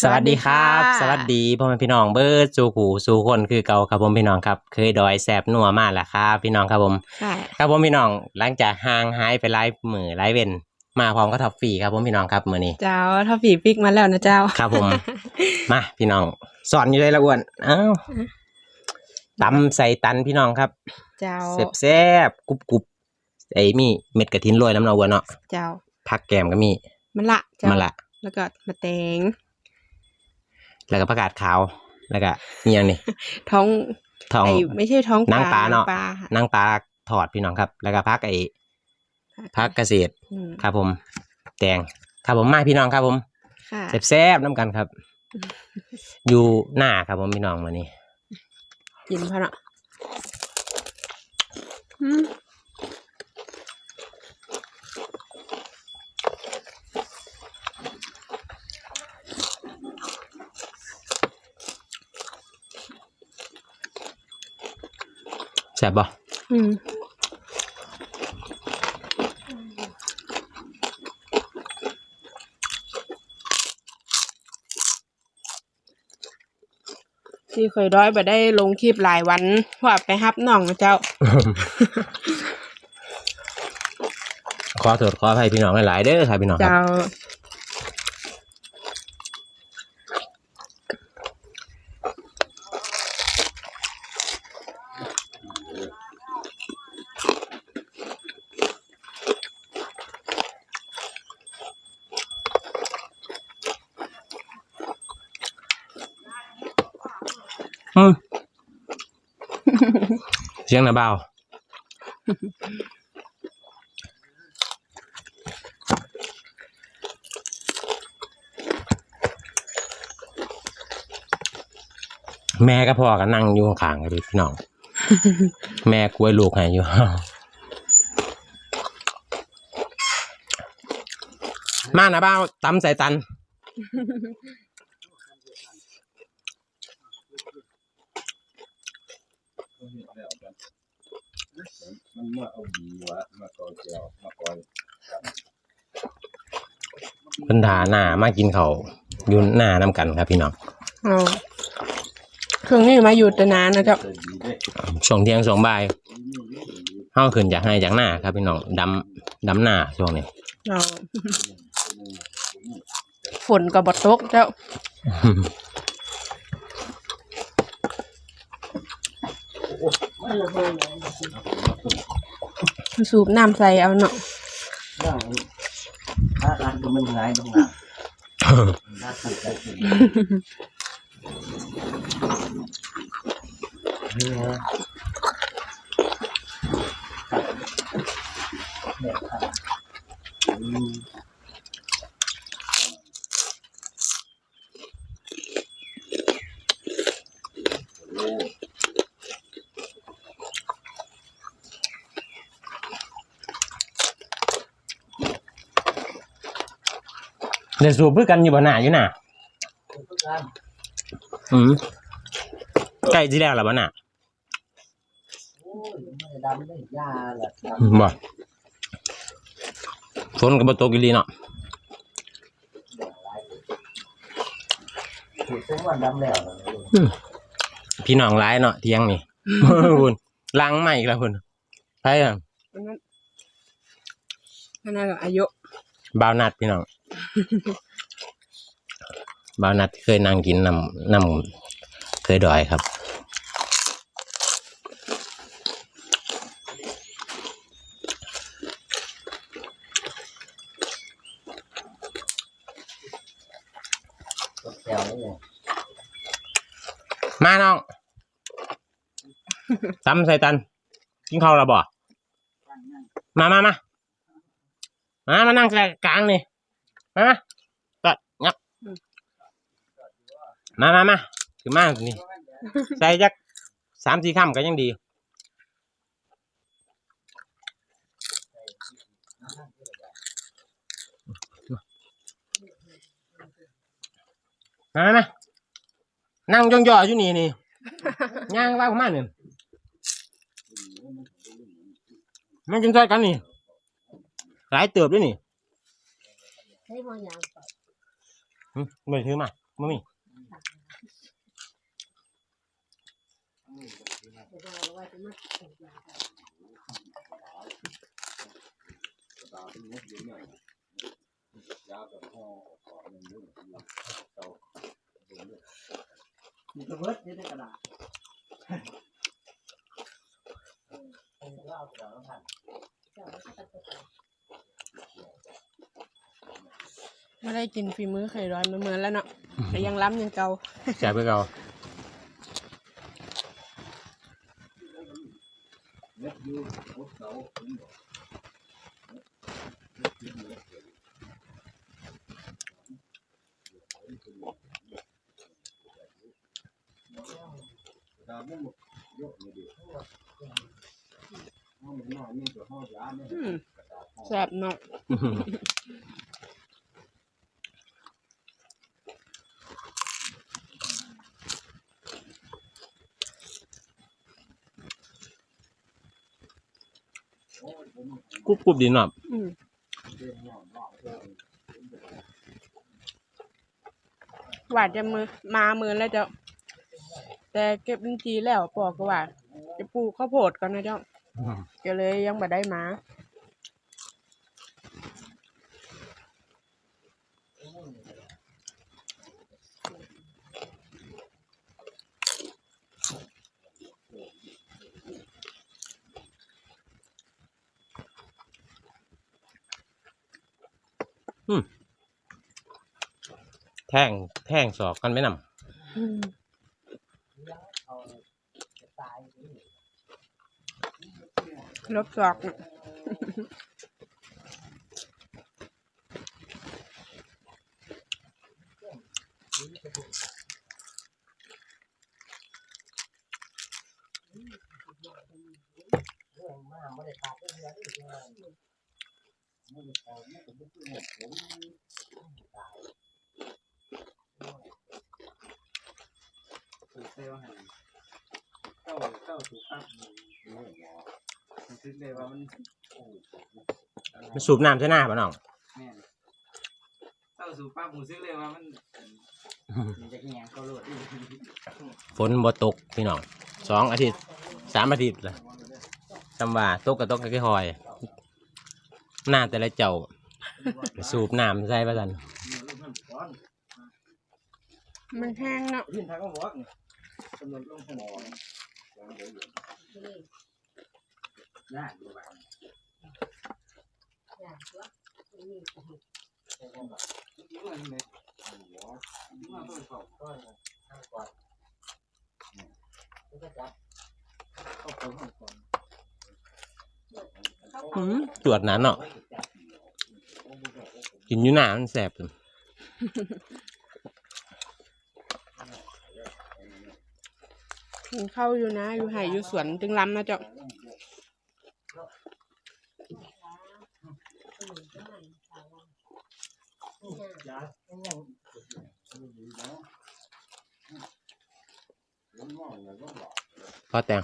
สวัสดีครับ สวัสดีพ่อแม่พี่น้องเบิร์ดสู่หูสู่คนคือเก่าครับผมพี่น้องครับ เคยดอยแสบนัวมากแล้วครับ พี่น้องครับผมค่ะครับผมพี่น้องหลังจากห่างหายไปไลฟ์มือไลฟ์เวนมาพร้อมกับท็อฟฟี่ครับผมพี่น้องครับมือนี้เจ้าถ้าฝีปิกมาแล้วนะเจ้าครับผมมาพี่น้อง สอนอยู่เลยละอ้วนเอ้าตำใส่ตันพี่น้องครับ เจ้าแซ่บแซ่บๆกรุบกรุบไอ้มีเม็ดกระถินโรยน้ำเนาอ้วนเนาะเจ้าผักแกมก็มีมันละเจ้ามาละแล้วก็มาแตง แล้วก็ผักกาดขาว แล้วก็นี่ยังนี่ท้องทองไอไม่ใช่ท้องนางปลาเนาะปลาค่ะนางปลาถอดพี่น้องครับ แล้วก็พักไอ้พักเกษตรอืมครับผม แตงครับผมมาพี่น้องครับผมค่ะแซ่บๆน้ำกันครับ อยู่หน้าครับผมพี่น้องมานี่กินพอเนาะ แซ่บบ่อืมที่เคยร้อยไปได้ลงคลิปหลายวันว่าไปฮับน้องนะเจ้า ขอโทษขออภัยพี่น้องหลายๆเด้อครับพี่น้องครับ เจ้า อืมเสียงหน้าเบาแม่ก็พ่อก็นั่งอยู่ข้างๆกันดิพี่น้อง แม่กล้วยลูกให้อยู่ มาหนะบ้าวตำใส่ตัน มันมาเอาดีวะมาก่อยเจียวมาก่อยเพิ่นทาหน้ามากินเขาวอยู่หน้าน้ำกันครับพี่น้องเอาเครื่องนี้มาอยู่แต่นานนะเจ้าเดินดีเด้ช่วงเที่ยงช่วงบ่ายเฮาขึ้นจากให้จากหน้าครับพี่น้องดำดำหน้าช่วงนี้ เอาฝนกับบตกเจ้า สูบน้ำใส่เอาเนาะนั่งถ้าร้านก็มันง่ายตรงนั้นถ้าถูกใจจริงนี่ฮะ เดี๋ยวสูบเพื่อกันอยู่บนหน้าอยู่น่ะอืมใกล้ที่แล้วแล้วบ่น่ะโอ้ยไม่ดำได้ยาแหละบ่ฝนก็บ่ตกอีหลีเนาะถูกเส้นวันดำแล้วนะพี่น้องหลายเนาะเที่ยงนี่คุณล้างใหม่อีกแล้วคุณไปอะอันนั้นอันนั้นก็อายุบาวนัดพี่น้อง บานัดเคยนั่งกินน้ำน้ำเคยดอยครับมาน้องตำใส่ตัน กินข้าวแล้วบ่มามามามามานั่งกลางนี่ มามาก็งับมามามาคือมานี่ใส่จักสามสี่คำก็ยังดีมามามานั่งย่องๆอยู่นี่นี่ย่างว่าประมาณนี้มันกินซอยกันนี่หลายเติบด้วยนี่ ให้บางอย่างหึไม่ถือมาบ่มีมีกระเบิดนี่ได้กระดาษเล่าเดี๋ยวเราทันไม่ได้กินฝีมือไข่ร้อยมาเหมือนแล้วเนาะแต่ยังล้ำยังเก่าแซ่บเพื่อเก่าเล็บยูรถเสาผ มบอกดาวมุ่งยกมาดิห้องน้อยนี่ตัวห้องยาเนี่ยอืมแซ่บเนาะ กรุบกรุบดีเนาะอืมหวานจะมือมามือแล้วเจ้าแต่เก็บลิ้นจีแล้วปอกก็ว่าจะปลูกข้าวโพดก่อนนะเจ้าก็เลยยังบ่ได้มา ท่งแท่งสอกกันไม่นำอืมลบจอกน่ะถูกเซลล์หันเข้าเข้าถูกปั๊บ มันคิดเลยว่ามันโอ้มันสูบน้ำใช่หน้าป่ะน้อง แม่นเข้าสู่ปั๊บผมซึกเลยว่ามันมันจะแง่ก็โลดฝนบ่ตกพี่น้องสองอาทิตย์สามอาทิตย์ละจำว่าตกก็ตกก็ค่อยๆหน้าแต่ละเจ้าสูบน้ำใส่ประจันมันแห้งเนาะ ยินทางก็บอกนี่กำหนดลงสมอง ยากอยู่บ้างยิ้มอะไรเนี่ยยิ้มมาต้นเขาก็นั่งก่อนแล้วก็จับเข้าไปห้องก่อนอืมตรวจนั้นเนาะกินอยู่หนามันแสบอยู่ กินข้าวอยู่นะ อยู่ไห่อยู่สวนจึงล้ำนะเจ้ายายังพอแต่ง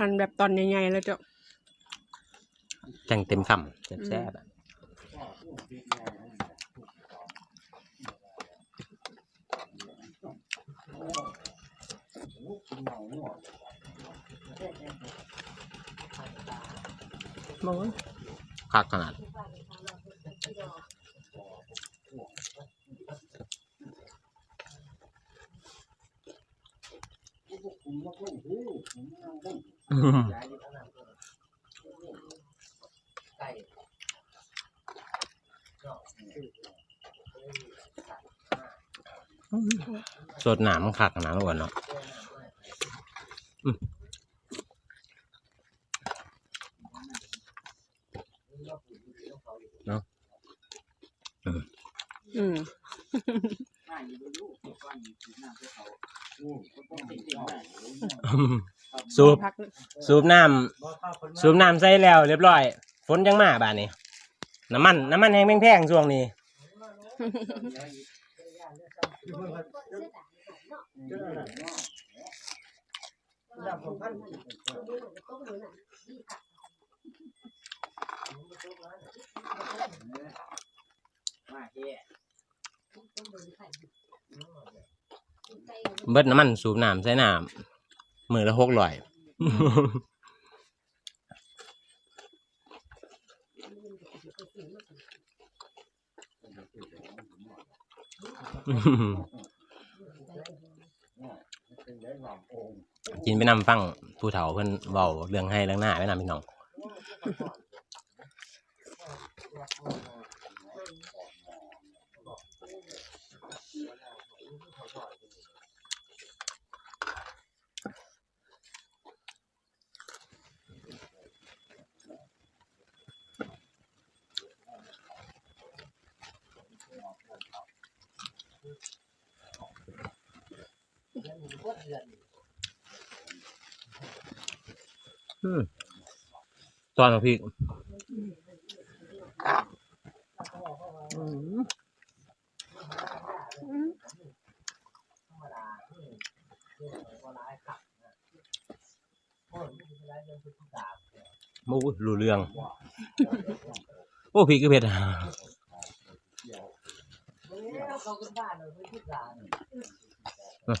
หั่นแบบตอนใหญ่ๆแล้วเจ้าจังเต็มคำแซ่บๆอะบอกว่าคักขนาด สดหนามนคักขนาดนั้นก่อนเนาะอืม อืมง่าอยู่ดูก่อนกินน้ำเขาโอ้ก็ต้องติดได้สูบพักนะสูบน้ำสูบน้ำใส่แล้วเรียบร้อย ฝนจังมาบ้านนี้น้ำมันน้ำมันแห้งแพงๆช่วงนี้ มาเฮ้ เบิดน้ำมันสูบน้ำใส่น้ำมือละหกร้อยกินไปนำฟังผู้เฒ่าเพิ่นเว้าเรื่องให้เรื่องหน้าไปนำพี่น้อง ตอนของพี่อืมอืมมูรู้เรื่อง โอ้พี่ก็เผ็ดอะหูอื้อมันอะเลือด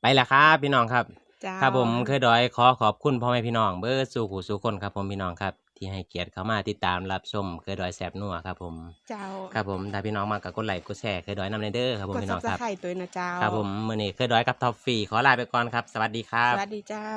ไปแล้วครับพี่น้องครับ จ้าครับผมเคยดอยขอขอบคุณพ่อแม่พี่น้องเบอร์สู่ผู้สู่คนครับผมพี่น้องครับ ที่ให้เกียรติเข้ามาติดตามรับชมเคยดอยแสบนัวครับผม เจ้าครับผมถ้าพี่น้องมากกับกดไลค์กดแชร์เคยดอยนำในเด้อครับผมกดพี่ซัน้บองสครับไครต์ตัวนะเจ้าครับผมมื่อนี้เคยดอยกับท็อฟฟี่ขอลาไปก่อนครับ สวัสดีครับ สวัสดีเจ้า